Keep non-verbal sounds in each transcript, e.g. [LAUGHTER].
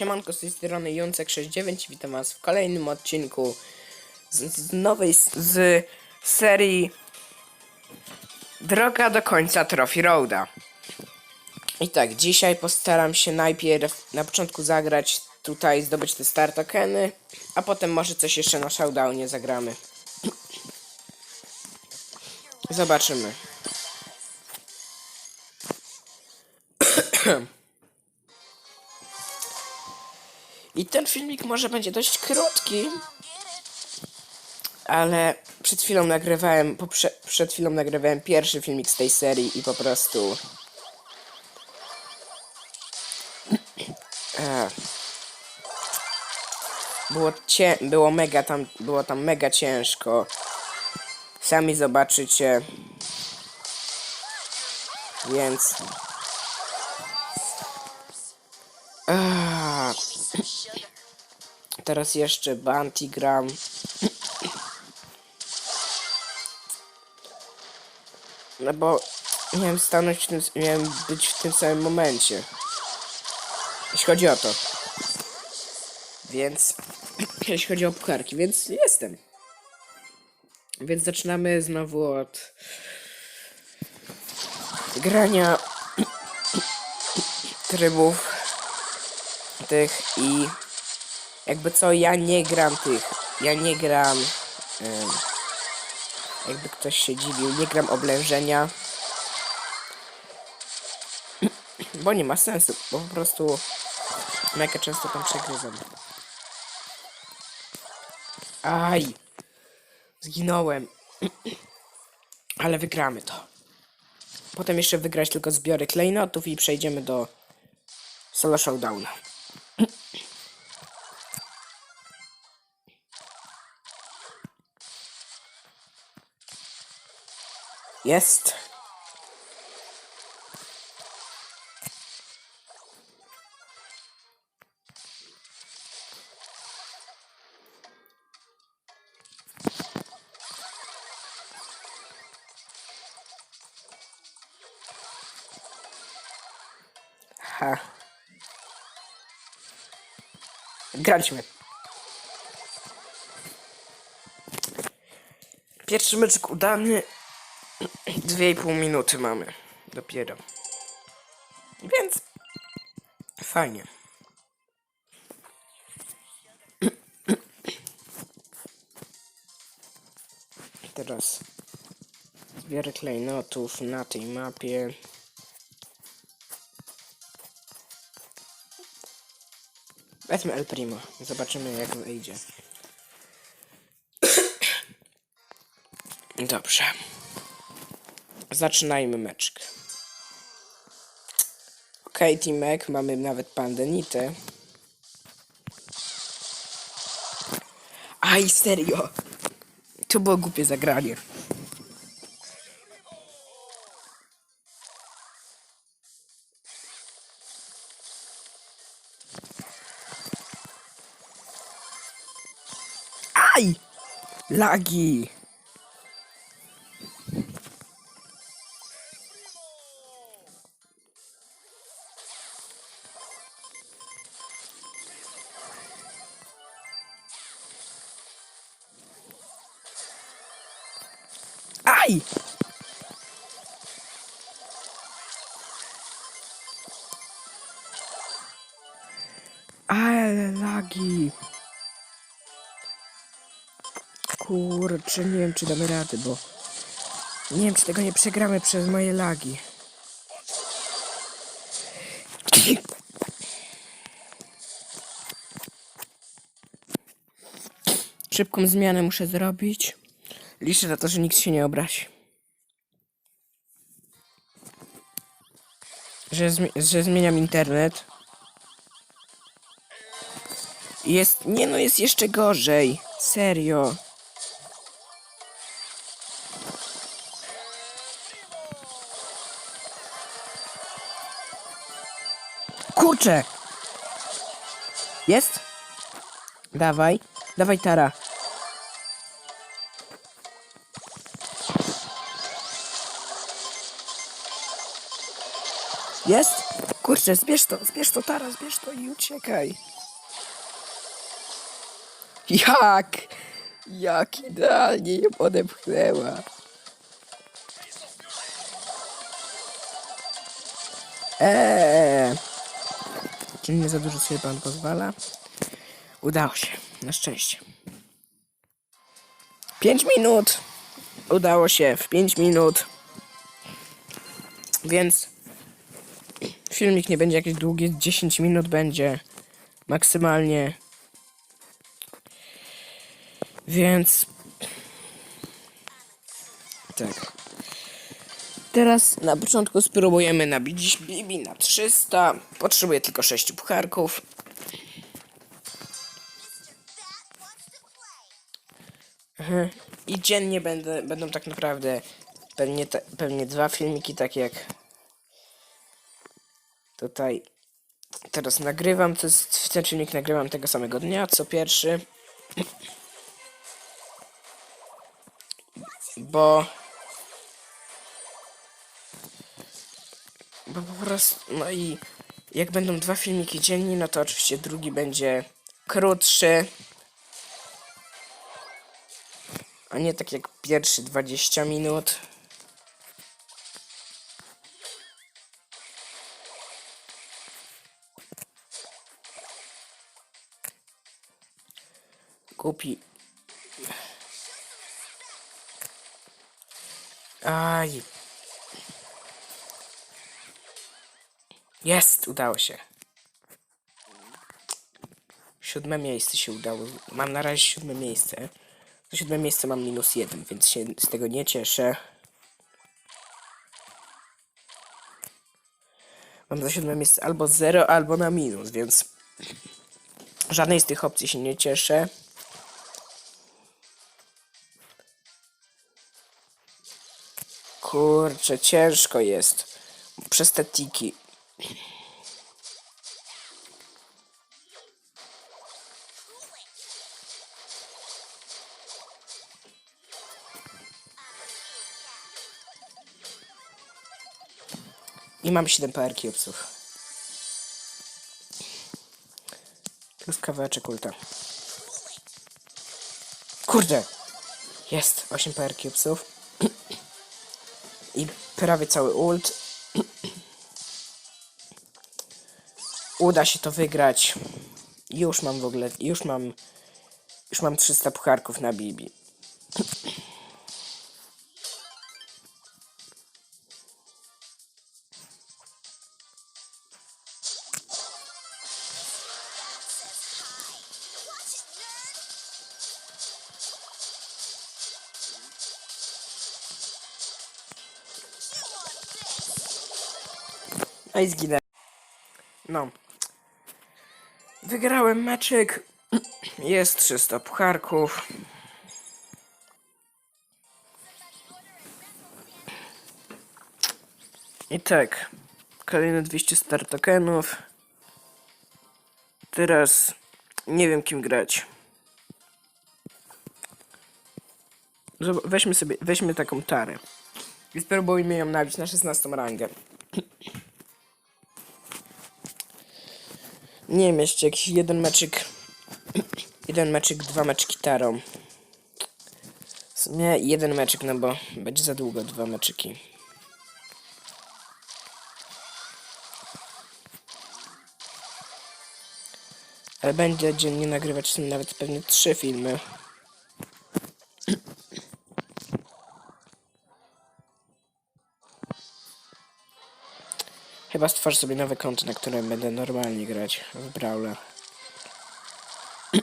Siemanko, z tej strony Jącek69 witam was w kolejnym odcinku z, z nowej s- z serii Droga do końca Trophy Roada. I tak, dzisiaj postaram się najpierw na początku zagrać tutaj, zdobyć te star tokeny, a potem może coś jeszcze na showdownie zagramy. Zobaczymy. I ten filmik może będzie dość krótki, ale przed chwilą nagrywałem, poprze- przed chwilą nagrywałem pierwszy filmik z tej serii i po prostu... E, było, cie- było mega tam, było tam mega ciężko. Sami zobaczycie. Więc... Teraz jeszcze Bantigram. No bo miałem stanąć w tym, miałem być w tym samym momencie. Jeśli chodzi o to. Więc, [CLEARS THROAT] jeśli chodzi o pucharki, więc jestem. Więc zaczynamy znowu od grania [CLEARS THROAT] trybów tych i jakby co ja nie gram tych ja nie gram em, jakby ktoś się dziwił nie gram oblężenia. [CLEARS THROAT] Bo nie ma sensu bo po prostu mega często tam przegryzam aj zginąłem. [CLEARS THROAT] Ale wygramy to. Potem jeszcze wygrać tylko zbiory klejnotów i przejdziemy do solo showdowna Jest. Ha. Graliśmy. Pierwszy meczek udany. Dwie i pół minuty mamy. Dopiero. Więc fajnie. Teraz zbiorę klejnotów na tej mapie. Wezmę El Primo. Zobaczymy jak wyjdzie. [COUGHS] Dobrze. Zaczynajmy meczek. Okej, okay, Timek, mamy nawet pandenitę. Aj, serio! To było głupie zagranie. Lagi! Lagi. Kurczę, nie wiem czy damy rady, bo nie wiem czy tego nie przegramy przez moje lagi. Szybką zmianę muszę zrobić. Liczę na to, że nikt się nie obrazi. Że, zmi- że zmieniam internet. Jest. Nie no, jest jeszcze gorzej. Serio. Kurczę! Jest? Dawaj. Dawaj, Tara. Jest? Kurczę, zbierz to, zbierz to, Tara, zbierz to i uciekaj. [LAUGHS] Jak? Jak idealnie ją odepchnęła. Eee. Czy nie za dużo sobie pan pozwala? Udało się, na szczęście. 5 minut! Udało się w 5 minut. Więc filmik nie będzie jakiś długi, 10 minut będzie maksymalnie. Więc tak. Teraz na początku spróbujemy nabić Bibi na 300. Potrzebuję tylko 6 pucharków. Mhm. I dziennie będę, będą tak naprawdę pewnie, pewnie dwa filmiki, tak jak tutaj teraz nagrywam. To jest, ten filmik nagrywam tego samego dnia, co pierwszy. Bo Bo po prostu, no i jak będą dwa filmiki dziennie, no to oczywiście drugi będzie krótszy. A nie tak jak pierwszy 20 minut. Kupi. Aj. Jest, udało się. Siódme miejsce się udało. Mam na razie siódme miejsce. Za siódme miejsce mam minus jeden, więc się z tego nie cieszę. Mam za siódme miejsce albo zero, albo na minus, więc żadnej z tych opcji się nie cieszę. Kurczę, ciężko jest przez te tiki. I mam 7 PR cubesów. Plus kawałeczek ulta. Kurde! Jest 8 PR cubesów. I prawie cały ult. [CLEARS THROAT] Uda się to wygrać. Już mam w ogóle, już mam, już mam 300 pucharków na Bibi. [CLEARS THROAT] No i zginę. No. Wygrałem meczek. Jest 300 pucharków. I tak. Kolejne 200 star tokenów. Teraz nie wiem kim grać. Weźmy sobie, weźmy taką tarę. I spróbujmy ją nabić na 16 rangę. Nie wiem, jeszcze jakiś jeden meczyk. Jeden meczyk, dwa meczki tarą. W sumie jeden meczyk, no bo będzie za długo dwa meczyki. Ale będzie dziennie nagrywać nawet pewnie trzy filmy. Chyba stworzę sobie nowe konto, na którym będę normalnie grać w Brawler. [CLEARS THROAT]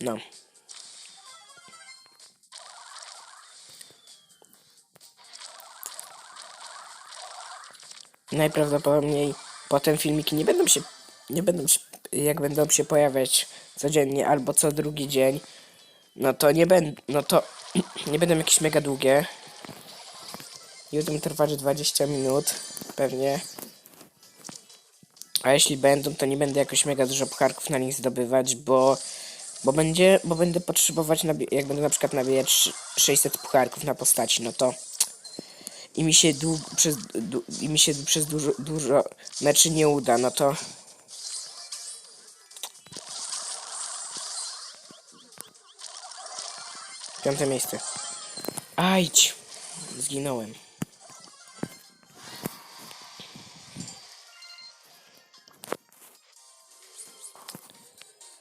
No. Najprawdopodobniej potem filmiki nie będą się, nie będą się, jak będą się pojawiać codziennie albo co drugi dzień, no to nie będą, no to [CLEARS THROAT] nie będą jakieś mega długie. Będą trwać 20 minut, pewnie. A jeśli będą, to nie będę jakoś mega dużo pucharków na nich zdobywać, bo, bo będzie, bo będę potrzebować, jak będę na przykład nabijać 600 pucharków na postaci, no to i mi się przez, i mi się przez dużo, dużo meczy nie uda, no to piąte miejsce. Ajdź, zginąłem.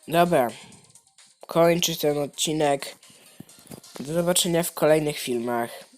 Dobra, kończę ten odcinek. Do zobaczenia w kolejnych filmach.